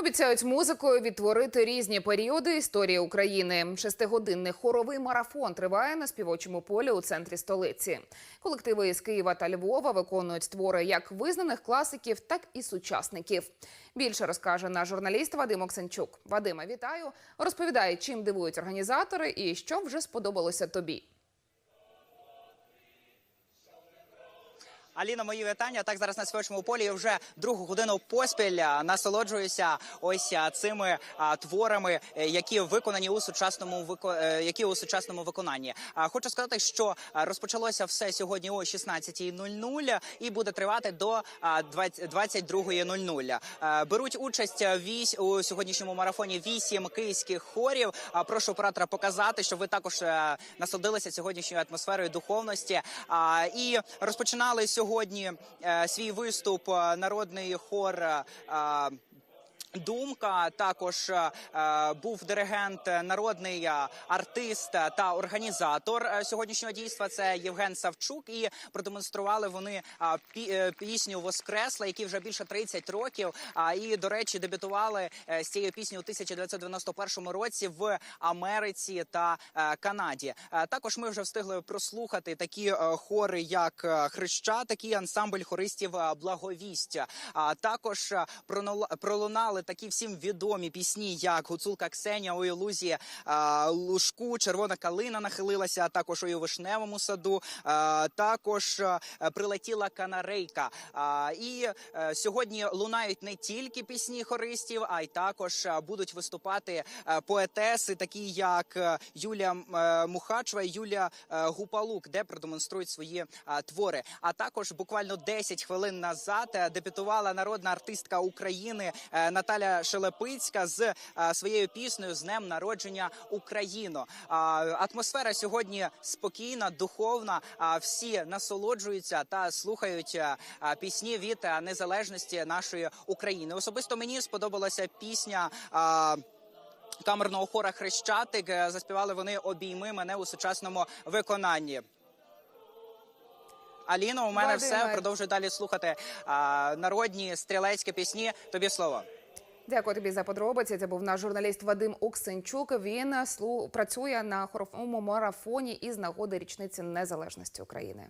Обіцяють музикою відтворити різні періоди історії України. Шестигодинний хоровий марафон триває на співочому полі у центрі столиці. Колективи із Києва та Львова виконують твори як визнаних класиків, так і сучасників. Більше розкаже наш журналіст Вадим Оксенчук. Вадиме, вітаю. Розповідай, чим дивують організатори і що вже сподобалося тобі. Аліна, мої вітання. Так зараз на свячому полі вже другу годину поспіль насолоджуюся ось цими творами, е, які виконані у сучасному е, які у сучасному виконанні. Хочу сказати, що розпочалося все сьогодні о 16.00 і буде тривати до а, 20 22.00. Беруть участь вісь у сьогоднішньому марафоні вісім київських хорів. Прошу оператора показати, щоб ви також е, насолодилися сьогоднішньою атмосферою духовності. І розпочинали сьогодні е, свій виступ е, народний хор. Думка також е, е, був диригент, е, народний артист та організатор сьогоднішнього дійства. Це Євген Савчук. І продемонстрували вони пі- пісню Воскресла, які вже більше 30 років. І до речі, дебютували з цією піснею у 1991 році в Америці та Канаді. Також ми вже встигли прослухати такі хори, як Хреща, такий ансамбль хористів Благовістя. А також е, пронула- такі всім відомі пісні, як Гуцулка Ксенія у ілузії е, Лужку, Червона калина нахилилася. а Також у вишневому саду. Також прилетіла канарейка. І е, сьогодні лунають не тільки пісні хористів, а й також будуть виступати е, поетеси, такі як е, Юлія Мухачева і Юлія Гупалук, де продемонструють свої твори. А також буквально 10 хвилин назад дебютувала народна артистка України е, Наталя Шелепицька з своєю піснею з днем народження Україно. Атмосфера сьогодні спокійна, духовна. Всі насолоджуються та слухають пісні від незалежності нашої України. Особисто мені сподобалася пісня. Камерного хора Хрещатик Е, заспівали вони обійми мене у сучасному виконанні. Аліно, у мене Вадиме. все. Продовжую далі слухати а, народні стрілецькі пісні. Тобі слово. Дякую тобі за подробиці. Це був наш журналіст Вадим Оксенчук. Він слу- працює на хоровому марафоні із нагоди річниці незалежності України.